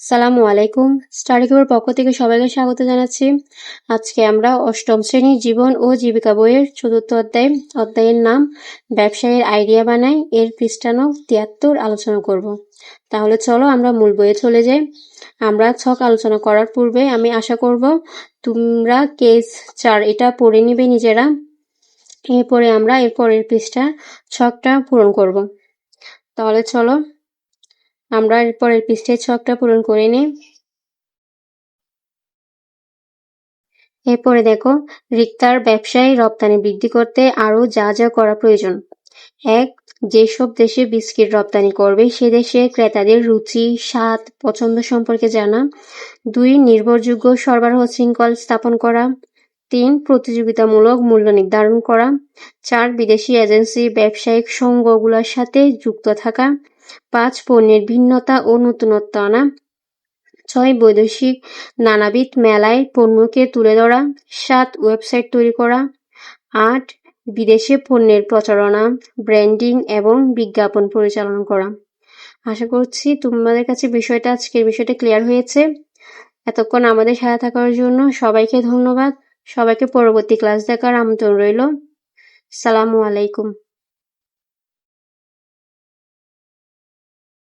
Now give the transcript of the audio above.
সালামু আলাইকুম। স্টাডি কিউর পক্ষ থেকে সবাইকে স্বাগত জানাচ্ছি। আজকে আমরা অষ্টম শ্রেণির জীবন ও জীবিকা বইয়ের চতুর্থ অধ্যায়, অধ্যায়ের নাম, ব্যবসায়ের আইডিয়া বানাই, এর পৃষ্ঠানো তিয়াত্তর আলোচনা করব। তাহলে চলো আমরা মূল বইয়ে চলে যাই। আমরা ছক আলোচনা করার পূর্বে আমি আশা করব তোমরা কেস চার এটা পড়ে নিবে নিজেরা। এরপরে আমরা এরপরের পৃষ্ঠা ছকটা পূরণ করব। তাহলে চলো আমরা পরের পৃষ্ঠের ছকটা পূরণ করে নিই। এরপরে দেখো, রিক্তার ব্যবসায় রপ্তানি বৃদ্ধি করতে আরও যা যা করা প্রয়োজন। এক, যেসব দেশে বিস্কিট রপ্তানি করবে, সে দেশে ক্রেতাদের রুচি, স্বাদ, পছন্দ সম্পর্কে জানা। দুই, নির্ভরযোগ্য সরবরাহ শৃঙ্খল স্থাপন করা। তিন, প্রতিযোগিতামূলক মূল্য নির্ধারণ করা। চার, বিদেশি এজেন্সি, ব্যবসায়িক সংঘগুলোর সাথে যুক্ত থাকা। পাঁচ পণ্যের ভিন্নতা ও নতুনত্ব আনা। ছয় বৈদেশিক নানাবিধ মেলায় পণ্যকে তুলে ধরা। সাত ওয়েবসাইট তৈরি করা। আট বিদেশে পণ্যের প্রচারণা, ব্র্যান্ডিং এবং বিজ্ঞাপন পরিচালনা করা। আশা করছি তোমাদের কাছে বিষয়টা, আজকের বিষয়টা ক্লিয়ার হয়েছে। এতক্ষণ আমাদের সাথে থাকার জন্য সবাইকে ধন্যবাদ। সবাইকে পরবর্তী ক্লাস দেখার আমন্ত্রণ রইল। সালামু আলাইকুম।